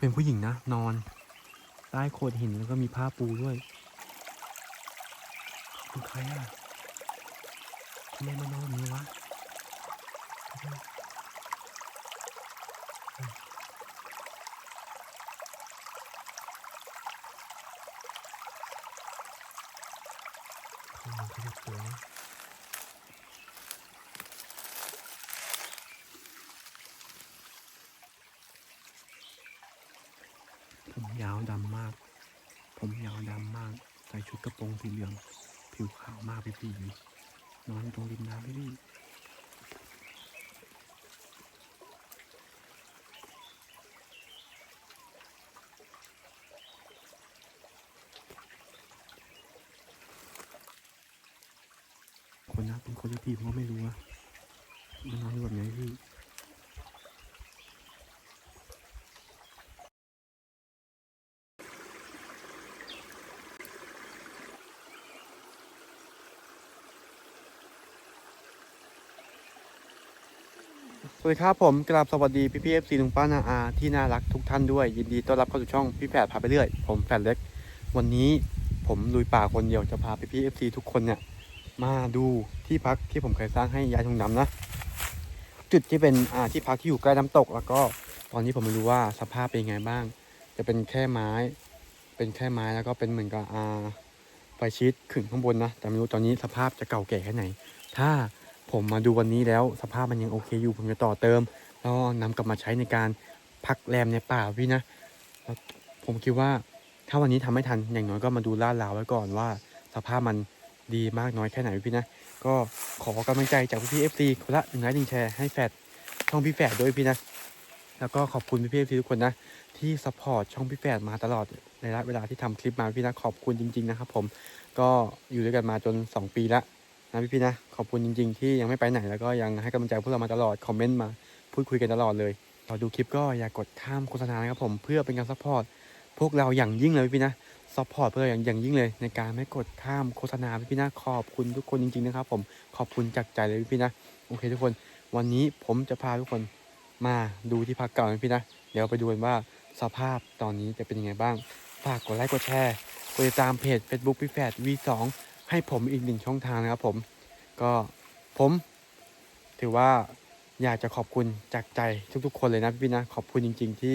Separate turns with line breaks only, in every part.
เป็นผู้หญิงนะ นอน ใต้โขดหินแล้วก็มีผ้าปูด้วยเป็นใครอะทำไมมานอนแบบนี้วะเขามันขยับตัวนะผมยาวดำมาก ผมยาวดำมาก ใส่ชุดกระโปรง สีเหลือง ผิวขาวมากพี่พี่นอนอยู่ตรงริมน้ำพี่พี่คนนะเป็นคนที่พี่ผมก็ไม่รู้อะมันนอนอยู่แบบไหนพี่ สวัสดีครับผมกราบสวัสดีพี่พี่เอฟซีลุงป้านาอาที่น่ารักทุกท่านด้วย ยินดีต้อนรับเข้าสู่ช่องพี่แฝดพาไปเรื่อย ผมแฝดเล็ก วันนี้ผมลุยป่าคนเดียวจะพาพี่พี่เอฟซีทุกคนเนี่ยมาดูที่พักที่ผมเคยสร้างให้ยายทองดำนะ จุดที่เป็นอ่าที่พักที่อยู่ใกล้น้ำตก แล้วก็ตอนนี้ผมไม่รู้ว่าสภาพเป็นยังไงบ้าง จะเป็นแค่ไม้ เป็นแค่ไม้แล้วก็เป็นเหมือนกับอ่าไฟชีตขึงข้างบนนะแต่ไม่รู้ตอนนี้สภาพจะเก่าแก่แค่ไหน ถ้า ผมมาดูวันนี้แล้วสภาพมันยังโอเคอยู่ ผมจะต่อเติม แล้วนำกลับมาใช้ในการพักแรมในป่าพี่นะผมคิดว่าถ้าวันนี้ทำไม่ทันอย่างน้อยก็มาดูลาดราวไว้ก่อนว่า สภาพมันดีมากน้อยแค่ไหนพี่นะ ก็ขอกำลังใจจากพี่เอฟซีคนละหนึ่งไลค์หนึ่งแชร์ให้แฟดช่องพี่แฝดด้วยพี่นะ แล้วก็ขอบคุณพี่เอฟซีทุกคนนะ ที่สปอร์ตช่องพี่แฝดมาตลอดในระยะเวลาที่ทำคลิปมาพี่นะขอบคุณจริง ๆ นะครับผมก็อยู่ด้วยกันมาจน 2 ปีละ นะพี่ๆนะขอบคุณจริง ๆ ที่ยังไม่ไปไหนแล้วก็ยังให้กำลังใจพวกเรามาตลอดคอมเมนต์มาพูดคุยกันตลอดเลยเราดูคลิปก็อย่ากกดข้ามโฆษณานะครับผมเพื่อเป็นการซัพพอร์ตพวกเราอย่างยิ่งเลยพี่ๆนะซัพพอร์ตเพื่ออย่างอย่างยิ่งเลยในการไม่กดข้ามโฆษณาพี่ๆนะขอบคุณทุกคนจริงๆนะครับผมขอบคุณจากใจเลยพี่ๆนะโอเคทุกคน วันนี้ผมจะพาทุกคนมาดูที่พักเก่าพี่นะเดี๋ยวไปดูกันว่าสภาพตอนนี้จะเป็นยังไงบ้าง ฝากกดไลค์กดแชร์กดติดตามเพจ Facebook พี่แฝด V2 ให้ผมอีกหนึ่งช่องทางนะครับผมก็ผมถือว่าอยากจะขอบคุณจากใจทุกๆ คนเลยนะพี่ๆนะขอบคุณจริง ๆ ที่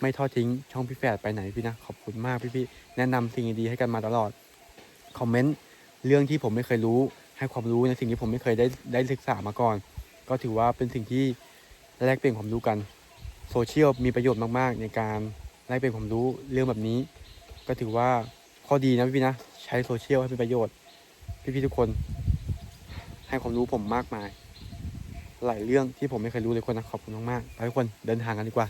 ไม่ทอดทิ้งช่องพี่แฝดไปไหนพี่นะขอบคุณมากพี่ๆแนะนำสิ่งดีๆให้กันมาตลอดคอมเมนต์เรื่องที่ผมไม่เคยรู้ให้ความรู้ในสิ่งที่ผมไม่เคยได้ได้ศึกษามาก่อน ก็ถือว่าเป็นสิ่งที่แลกเปลี่ยนความรู้กันโซเชียลมีประโยชน์มากๆ ในการแลกเปลี่ยนความรู้เรื่องแบบนี้ ก็ถือว่าข้อดีนะพี่ๆนะใช้โซเชียลให้เป็นประโยชน์ พี่ๆทุกคน ให้ความรู้ผมมากมาย หลายเรื่องที่ผมไม่เคยรู้เลยคนนะขอบคุณมากๆไปทุกคนเดินทางกันดีกว่า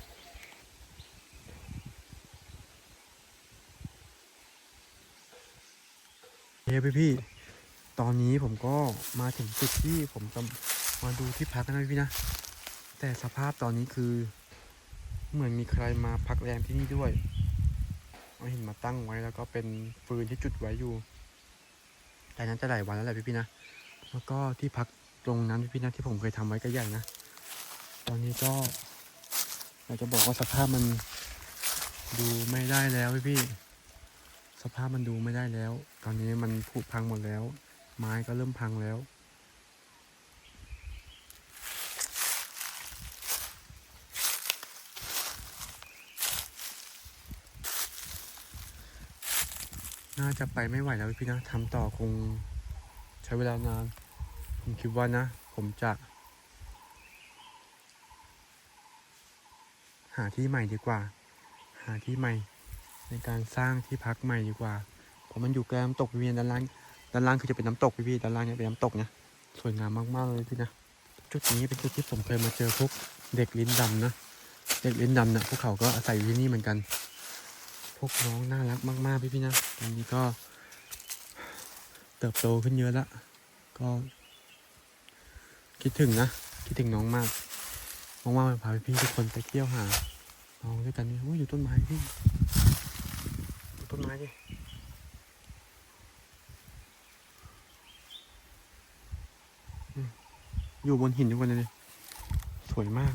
เฮ้ยพี่พี่ๆตอนนี้ผมก็มาถึงจุดที่ผมจะมาดูที่พักกันนะพี่นะ แต่สภาพตอนนี้คือเหมือนมีใครมาพักแรมที่นี่ด้วย เอาหินมาตั้งไว้แล้วก็เป็นฟืนที่จุดไว้อยู่ นั้นจะหลายวันแล้วแหละพี่พี่นะ แล้วก็ที่พักตรงนั้นพี่พี่นะที่ผมเคยทำไว้ก็ใหญ่นะ ตอนนี้ก็อยากจะบอกว่าสภาพมันดูไม่ได้แล้วพี่พี่ สภาพมันดูไม่ได้แล้ว ตอนนี้มันผุพังหมดแล้ว ไม้ก็เริ่มพังแล้ว น่าจะไปไม่ไหวแล้วพี่นะทำต่อคงใช้เวลานาน ผมคิดว่านะ ผมจะ หาที่ใหม่ดีกว่า หาที่ใหม่ ในการสร้างที่พักใหม่ดีกว่าเพราะมันอยู่ใกล้น้ำตกพี่ๆด้านล่างด้านล่างคือจะเป็นน้ำตกพี่ๆด้านล่างเนี่ยเป็นน้ำตกนะสวยงามมากๆเลยพี่นะจุดนี้เป็นจุดที่ผมเคยมาเจอพวกเด็กลิ้นดำนะเด็กลิ้นดำนะพวกเขาก็อาศัยอยู่ที่นี่เหมือนกัน วกน้องน่ารักมาก ๆ พี่ๆนะตอนนี้ก็ เติบโตขึ้นเยอะละก็ คิดถึงนะ คิดถึงน้องมากว่างๆพาพี่ทุกคนไปเที่ยวหาน้องด้วยกันนี่โอ้ยอยู่ต้นไม้พี่ดูต้นไม้ดิอืมอยู่บนหินทุกคนเลยสวยมาก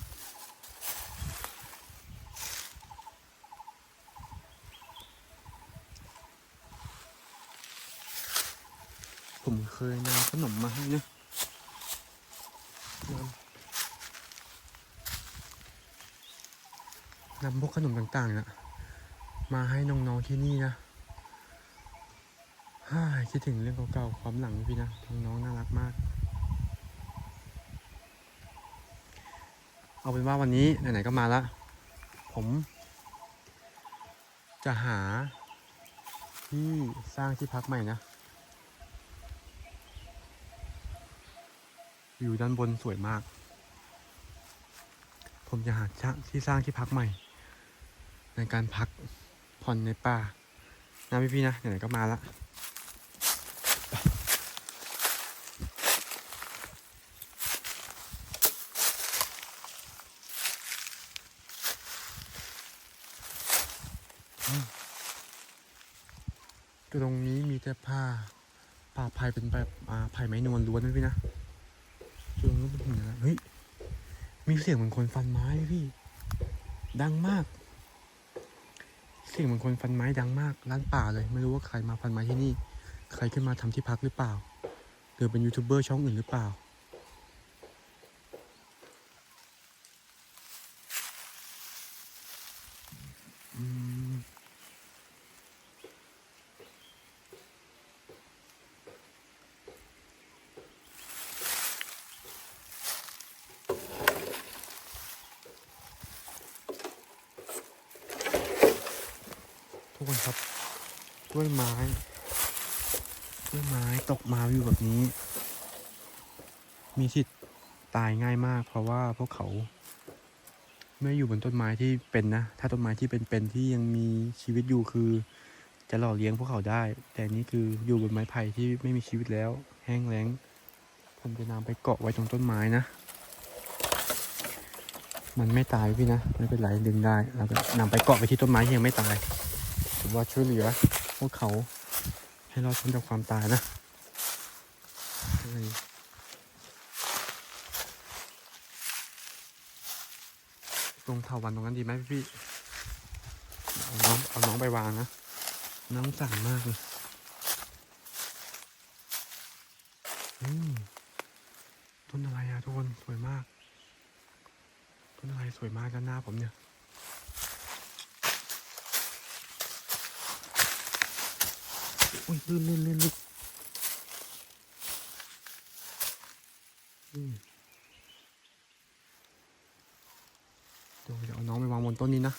ผมเคยนำขนมมาให้นะนำนำพวกขนมต่างๆนะมาให้น้องๆที่นี่นะฮ่าคิดถึงเรื่องเก่าๆความหลังพี่นะน้องๆน่ารักมาก เอาเป็นว่าวันนี้ไหนๆก็มาล้วผม จะหาที่สร้างที่พักใหม่นะ วิวด้านบนสวยมาก ผมจะหาที่สร้างที่พักใหม่ ในการพักผ่อนในป่านะพี่ๆนะไหนๆก็มาละตรงนี้มีแต่ผ้าป่าไผ่เป็นแบบอาไผ่ไม้นวลล้วนนะพี่นะ ตรงนู้เป็นหินนะเฮ้ย มีเสียงเหมือนคนฟันไม้พี่ ดังมาก เสียงเหมือนคนฟันไม้ดังมากร้านป่าเลย ไม่รู้ว่าใครมาฟันไม้ที่นี่ ใครขึ้นมาทำที่พักหรือเปล่า หรือเป็นยูทูบเบอร์ช่องอื่นหรือเปล่า อืมทุกคนครับด้ วยไม้ด้วยไม้ตกมาอยู่แบบนี้ มีสิทธิ์ตายง่ายมาก เพราะว่าพวกเขาไม่อยู่บนต้นไม้ที่เป็นนะ ถ้าต้นไม้ที่เป็นๆที่ยังมีชีวิตอยู่คือ จะหล่อเลี้ยงพวกเขาได้ แต่นี่คืออยู่บนไม้ไผ่ที่ไม่มีชีวิตแล้ว แห้งแล้ง ผมจะนำไปเกาะไว้ตรงต้นไม้นะ มันไม่ตายพี่นะ ไม่เป็นไรดึงได้ แล้วก็นำไปเกาะไว้ที่ต้นไม้ที่ยังไม่ตาย ถือว่าช่วยเหลือพวกเขาให้รอดพ้นจากความตายนะตรงเถาวันตรงนั้นดีไหมพี่เอาน้องเอาน้องไปวางนะ น้องสั่งมากเลยต้นอะไรอะทุกคนสวยมาก ต้นอะไรสวยมากด้านหน้าผมเนี่ย อุ้ยลื่นลื่นลื่นลื่นเดี๋ยวเอาน้องไปวางบนต้นนี้นะ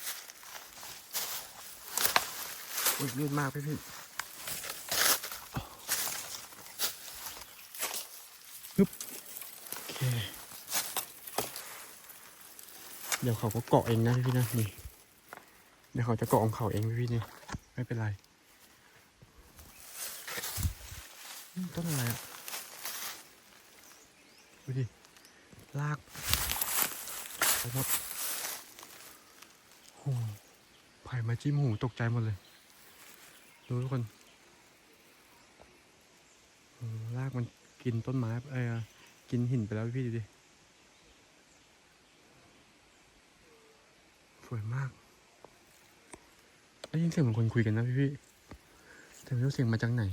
อุ้ยลื่นมากพี่พี่ฮึบโอเค เดี๋ยวเขาก็เกาะเองนะพี่พี่นะนี่ เดี๋ยวเขาจะเกาะของเขาเองพี่พี่เนี่ยไม่เป็นไรอืม ต้นอะไรอะดูดิ ลากไปหมดโอ้โหไผ่มาจิ้มหูตกใจหมดเลย ดูทุกคนโอ้รากมันกินต้นไม้เอ้ยกินหินไปแล้วพี่ดูดิ สวยมากได้ยินเสียงเหมือนคนคุยกันนะพี่พี่แต่ไม่รู้เสียงมาจากไหน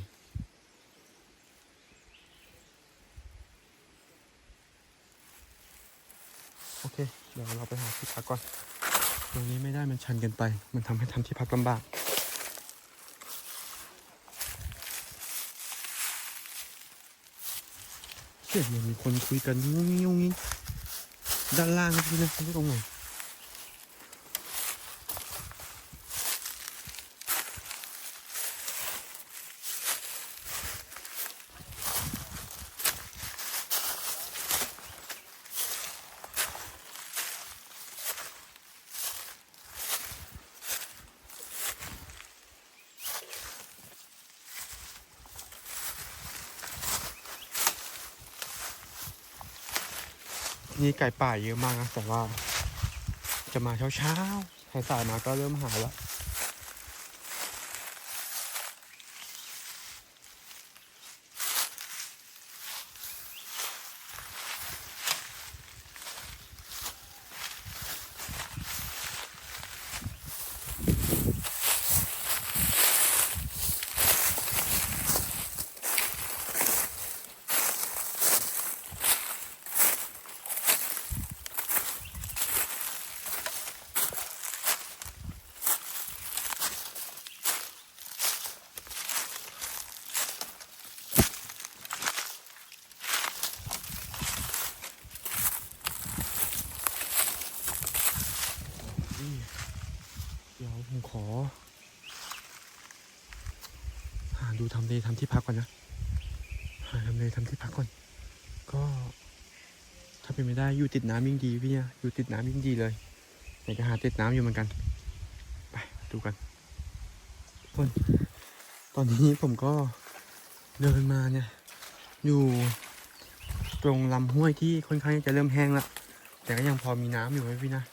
โอ เดี๋ยวเราไปหาที่พักก่อน ตรงนี้ไม่ได้มันชันเกินไป มันทำให้ทำที่พักลำบากเสียงเหมือนมีคนคุยกันงุ้งงี้งงุ้งงิ้ด้านล่างนี่นะไม่ตรงไหน นี่ไก่ป่าเยอะมากนะแต่ว่า จะมาเช้าเช้าๆสายๆมาก็เริ่มหายแล้วำที่พักก่อนนะหาทำเลทำที่พักก่อน ก็ ถ้าเป็นไม่ได้อยู่ติดน้ำยิ่งดีพี่เนี่ยอยู่ติดน้ำยิ่งดีเลยอยากจะหาติดน้ำอยู่เหมือนกัน ไปดูกันคนตอนนี้ผมก็เดินมาเนี่ย อยู่ตรงลำห้วยที่ค่อนข้างจะเริ่มแห้งละแต่ก็ยังพอมีน้ำอยู่ไหมพี่นะ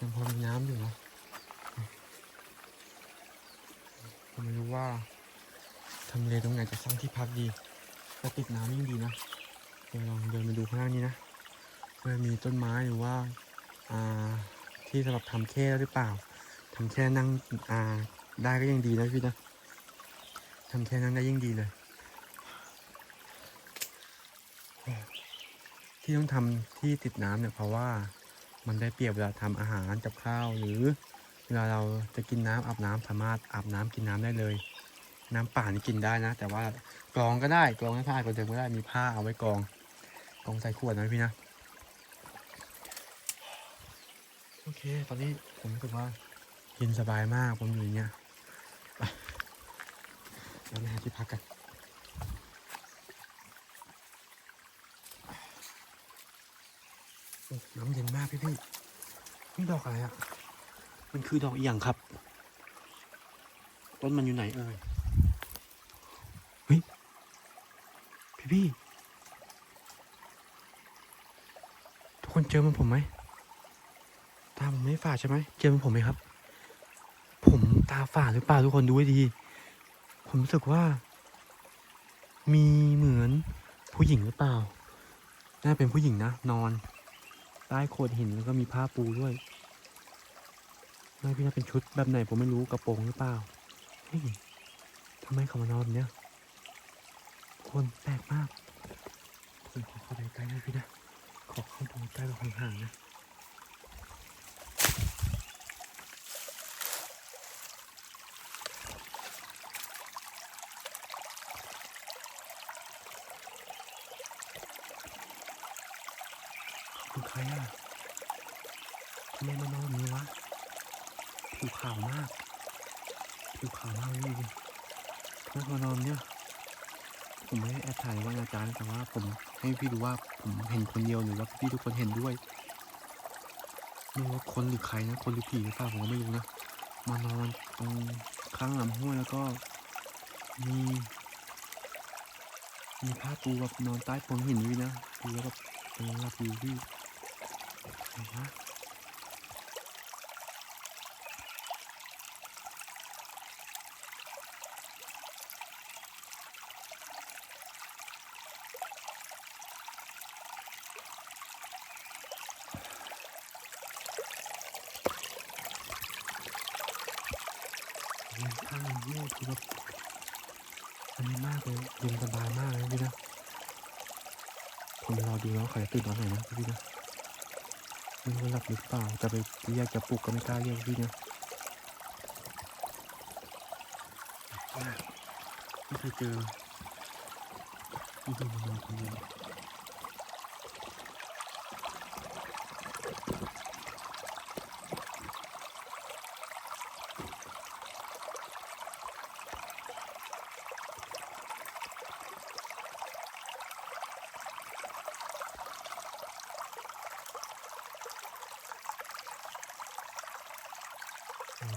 ยังพอมีน้ำอยู่เนาะผมไม่รู้ว่า ทำเลตรงไหนจะสร้างที่พักดีแต่ติดน้ำยิ่งดีนะเดี๋ยวลองเดินมาดูข้างล่างนี้นะว่ามีต้นไม้หรือว่าที่สำหรับทำแค่หรือเปล่าทำแค่นั่งได้ก็ยังดีนะพี่นะทำแค่นั้นได้ยิ่งดีเลย ที่ต้องทำที่ติดน้ำเนี่ยเพราะว่ามันได้เปรียบเวลาทำอาหารกับข้าวหรือเวลาเราจะกินน้ำอาบน้ำสามารถอาบน้ำกินน้ำได้เลย น้ำป่านี่กินได้นะ แต่ว่ากรองก็ได้กรองให้ผ้าคนเดิมก็ได้มีผ้าเอาไว้กรองกรองใส่ขวดนะพี่นะโอเค ตอนนี้ผมรู้สึกว่าเย็นสบายมากผมอยู่เงี้ยไปเราไปหาที่พักกันน้ำเย็นมากพี่พี่นี่ดอกอะไรอะ มันคือดอกอีหยังครับ ต้นมันอยู่ไหนเอ่ย เฮ้ย พี่พี่ทุกคนเจอมันผมไหมตาผมไม่ฝาดใช่ไหมเจอมันผมไหมครับ ผมตาฝาดหรือเปล่าทุกคนดูให้ดี ผมรู้สึกว่า มีเหมือนผู้หญิงหรือเปล่า น่าเป็นผู้หญิงนะ นอน ใต้โขดหินแล้วก็มีผ้าปูด้วยไม่พี่น่าเป็นชุดแบบไหนผมไม่รู้กระโปรงหรือเปล่าเฮ้ยทำไมเขามานอนแบบเนี้ย คนแปลกมากผมขอเข้าไปใกล้นะพี่นะขอเข้าดูใกล้แบบห่างๆนะคือใครอะทำไมมานอนแบบนี้วะผิวขาวมากผิวขาวมากเลยดิทำไมมานอนเนี่ย ผมไม่ได้แอบถ่ายว่าอาจารย์แต่ว่าผมให้พี่ดูว่าผมเห็นคนเดียวหรือว่าพี่ทุกคนเห็นด้วยไม่รู้ว่าคนหรือใครนะ คนหรือผีหรือเปล่าผมก็ไม่รู้นะมานอนตรงข้างลำห้วยแล้วก็มีมีผ้าปูแบบนอนใต้พรงหินด้วยนะดูแล้วแบบเป็นระวิวที่ไหนะ ข้างลำห้วยคือแบบอันนี้มากเลยเย็นสบายมากเลยพี่นะผมรอดูแล้วเขาจะตื่นตอนไหนนะพี่นะไม่รู้หลับหรือเปล่าจะไปเรียกจะปลุกก็ไม่กล้าเรียกพี่นะไม่เคยเจอไม่เคยมานอนคนเดียว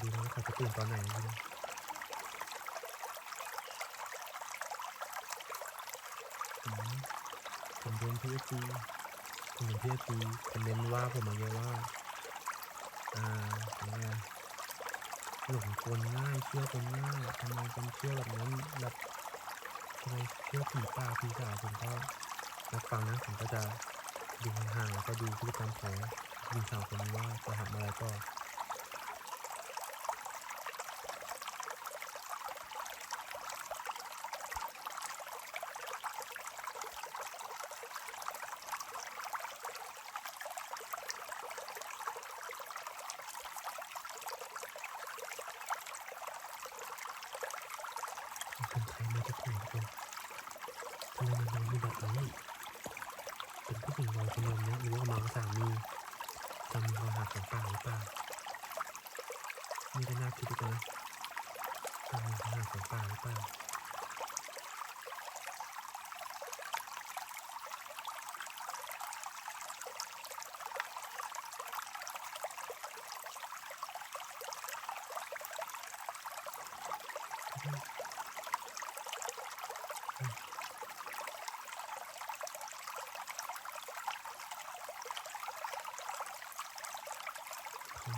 ดูนะว่าเขาจะตื่นตอนไหนนะผมผมโดนพีเอซีผมโดนพีเอซีคอมเมนต์ว่าผมมาเยอะว่า อ่าอะไรหลงคนง่ายเชื่อคนง่ายทำไมเป็นเชื่อแบบนั้นแบบทำไมเชื่อผีป่าผีสาวผมก็รับฟังนะผมก็จะดูห่างๆแล้วก็ดูพฤติกรรมของหญิงสาวคนนี้ว่าจะทำอะไรก็ คนไทยมาจากไหนกันทำไมมันนอนอยู่แบบนี้เป็นผู้หญิงวัยชราเนี่ยหรือว่ามองสามีสามีเขาหาของป่าหรือเปล่านี่ก็น่าคิดด้วยนะทางทางของป่าหรือเปล่า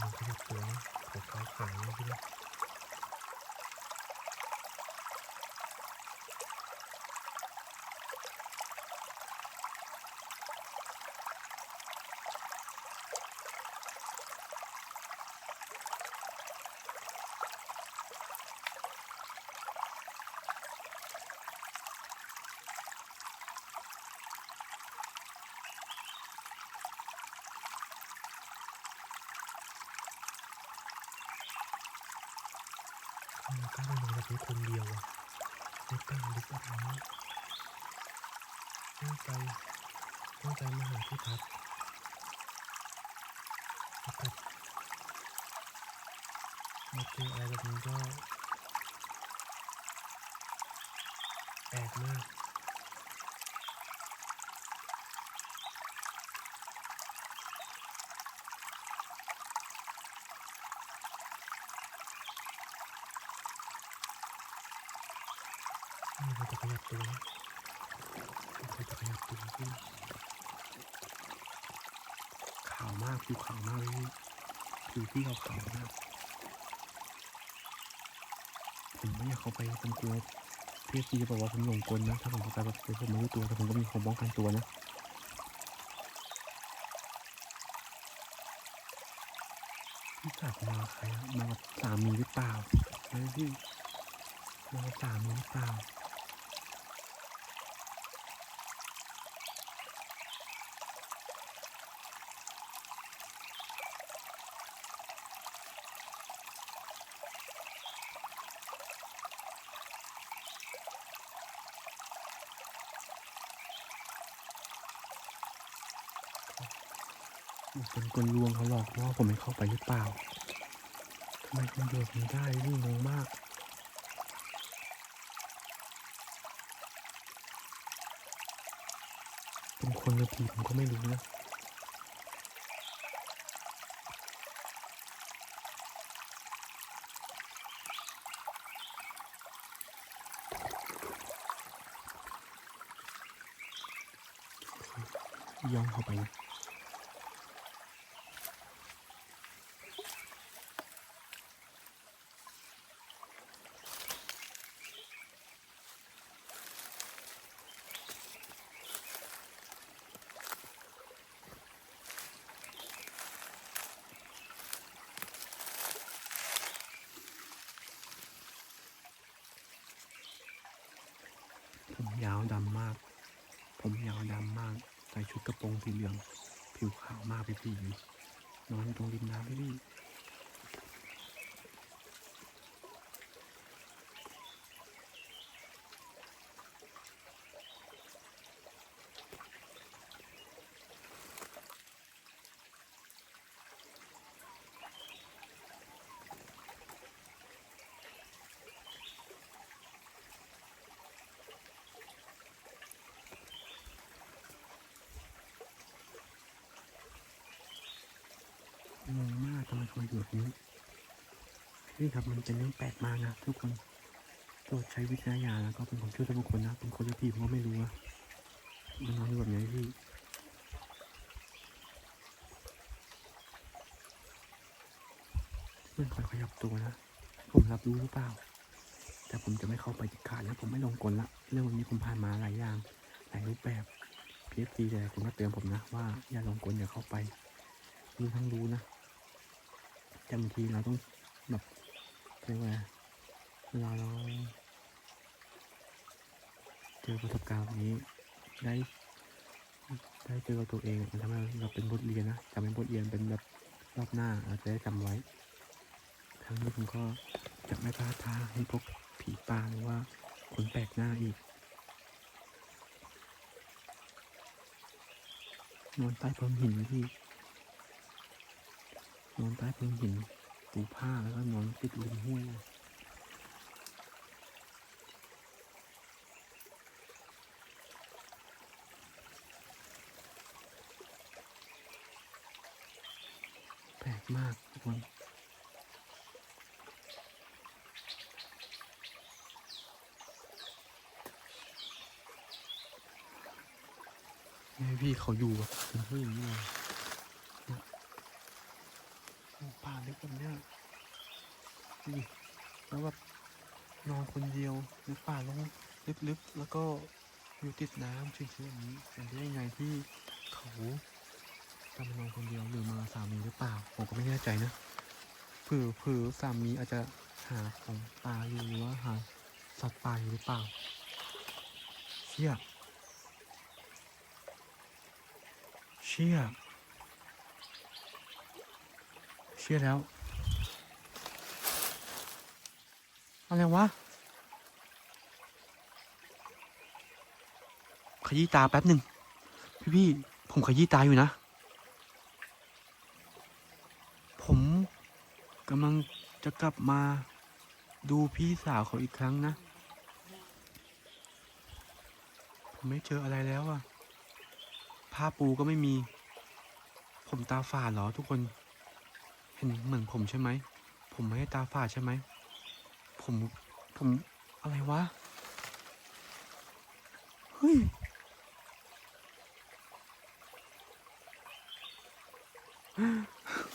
มันขยับตัวนะเขาเขาขางนะพี่นะ ขามันกล้ามาแบบนี้คนเดียวอะในป่าลึกแบบนี้ตั้งใจตั้งใจมาหาที่พักแล้วกลับมาเจออะไรแบบนี้ก็แปลกมาก จะขยับตัวนะเขาจะขยับตัวขึ้นขาวมากผิวขาวมากเลยผิวที่ขาวขาวมากผมไม่อยากเข้าไปผมกลัวเพี่ซีจะบอกว่าผมหลงกลนะ ถ้าผมเข้าไปแบบผมไม่รู้ตัวแต่ผมก็มีของป้องกันตัวนะพี่กลับมาใครอะมาสามีหรือเปล่าไอ้พี่มาสามีหรือเปล่า กลลวงเขาหลอกล่อผมให้เข้าไปหรือเปล่าทำไมคนเดียวถึงได้นี่งงมากเป็นคนหรือผีผมก็ไม่รู้นะย่องเข้าไป ยาวดำมาก ผมยาวดำมาก ใส่ชุดกระโปรงสีเหลือง ผิวขาวมากพี่พี่นอนตรงริมน้ำพี่พี่งงมากทำไมเขาอยู่แบบนี้ นี่ครับมันเป็นเรื่องแปลกมากนะทุกคนโปรดใช้วิจารณญาณแล้วก็เป็นความเชื่อส่วนบุคคลนะเป็นคนที่พี่ผมก็ไม่รู้อะมันนอนอยู่แบบนี้พี่มันคอยขยับตัวนะผมรับรู้หรือเปล่า แต่ผมจะไม่เข้าไปจิดขาดแล้วผมไม่ลงกลละเรื่องวันนี้ผมผ่านมาหลายอย่างหลายรูปแบบพีเอฟซีแต่คุณก็เตือนผมนะว่าอย่าลงกลอย่าเข้าไปรู้ทั้งรู้นะแต่บางทีเราต้องแบบ เรียกว่าเวลาเราเจอประสบการณ์แบบนี้ได้ได้เจอกับตัวเองมันทำให้เราเป็นบทเรียนนะจำเป็นบทเรียนเป็นแบบรอบหน้าเราจะได้จำไว้ทั้งนี้ผมก็จะไม่พลาดท่าให้พวกผีป่าหรือว่าคนแปลกหน้าอีก นอนใต้พรมหินพี่นอนใต้พรมหิน ปูผ้าแล้วก็นอนติดริมห้วยแปลกมากทุกคนแม่พี่เขาอยู่แบบเป็นผู้หญิงเลยนี่ยโอ้ ป่าลึกแบบเนี้ยดูดิแล้วแบบนอนคนเดียวในป่าลงลึกๆแล้วก็อยู่ติดน้ำชื้นๆอย่างนี้เป็นได้ยังไงที่เขาจะมานอนคนเดียวหรือมาสามีหรือเปล่าผมก็ไม่แน่ใจนะเผื่อเผื่อสามีอาจจะหาของป่าอยู่หรือว่าหาสัตว์ป่าอยู่หรือเปล่าเชี่ยเชี่ย เชี่ยแล้ว อะไรวะ ขยี้ตาแป๊บหนึ่ง พี่พี่ผมขยี้ตาอยู่นะ ผมกำลังจะกลับมาดูพี่สาวเขาอีกครั้งนะ ผมไม่เจออะไรแล้วอะผ้าปูก็ไม่มี ผมตาฝาดเหรอทุกคน เห็นเหมือนผมใช่ไหม ผมไม่ได้ตาฝาดใช่ไหม ผม ผมอะไรวะ เฮ้ย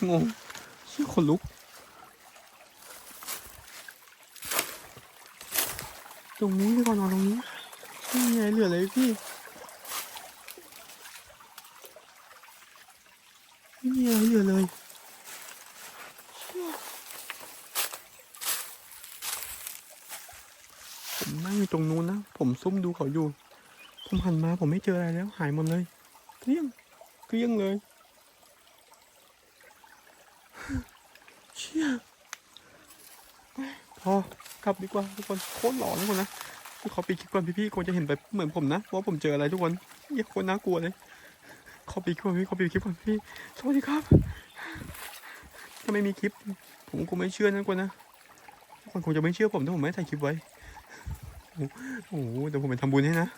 งงชื่อคนลุก ตรงนี้ดีกว่านอนตรงนี้ไม่มีอะไรเหลือเลยพี่ไม่มีอะไรเหลือเลยเชี่ยผมนั่งอยู่ ตรงนู้นนะ ผมซุ่มดูเขาอยู่ ผมหันมาผมไม่เจออะไรแล้ว หายหมดเลย เกลี้ยง เกลี้ยงเลย เชี่ยพอกลับดีกว่าทุกคนโคตรหลอนทุกคนนะทุกขอปิดคลิปก่อนพี่ๆควรจะเห็นแบบเหมือนผมนะว่าผมเจออะไรทุกคนเหี้ยโคตรน่ากลัวเลยขอปิดคลิปก่อนพี่ขอปิดคลิปก่อนพี่สวัสดีครับ ถ้าไม่มีคลิป ผมคงไม่เชื่อนะกวนนะทุกคนคงจะไม่เชื่อผมถ้าผมไม่ถ่ายคลิปไว้ โอ้โหเดี๋ยวผมไปทำบุญให้นะ